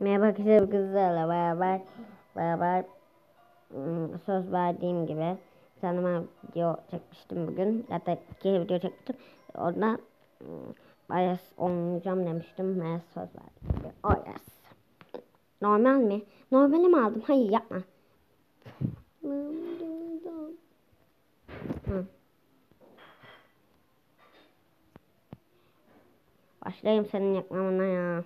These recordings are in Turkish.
Merhaba arkadaşlar kızlarla beraber beraber ım, söz verdiğim gibi ben video çekmiştim bugün. Hatta iki video çekmiştim. Oradan ım, bayağı oynayacağım demiştim ve söz verdim. Oh yes. Normal mi? Normali mi aldım? Hayır yapma. Başlayayım senin yakmamına ya.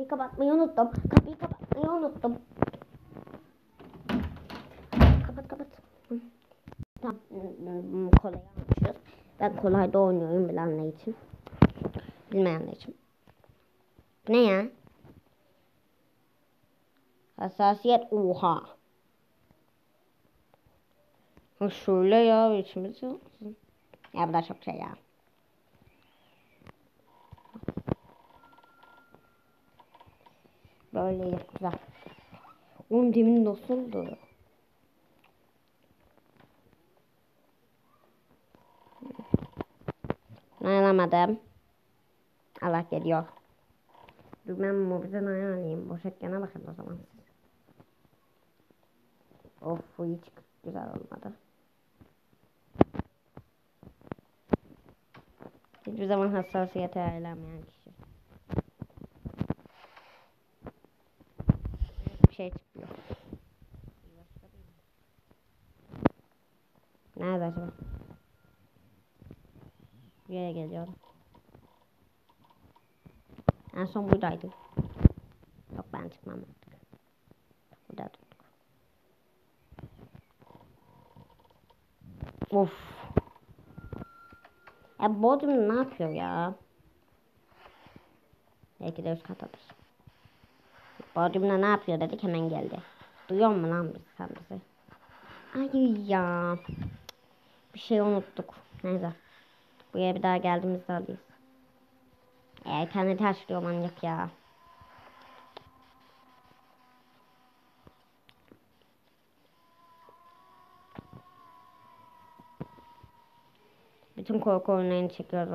Kapıyı kapatmayı unuttum. Kapıyı kapatmayı unuttum. Kapat kapat. Hı. Tamam. Hmm, Kolay almışız. Ben kolayda oynuyorum bilenler için. Bilmeyenler için. Ne ya? Hassasiyet oha. Ha şöyle ya içimiz yok. Ya bu da çok şey ya. Böyle güzel. Oğlum demin nasıldı? Dayanamadım. Allah geliyor. Dur ben mobilden ayarlayayım. Boş ekrana bakın o zaman. Of bu hiç güzel olmadı. Hiçbir zaman hassasiyete ayarlamayan kişi. Bir şey çıkıyor. Nerede acaba? Bir yere geliyorum. En son buradaydı. Yok ben çıkmam artık. Burada durduk. Of. Ya Bodrum ne yapıyor ya? Belki de üst katadır. Bodrum'da ne yapıyor dedik hemen geldi. Duyuyor mu lan biz sen bizi? Ay ya. Bir şey unuttuk. Neyse. Buraya bir daha geldiğimizde alırız. Eğer kendi taşlıyor manyak ya. Bütün korku oyunlarını çekiyoruz.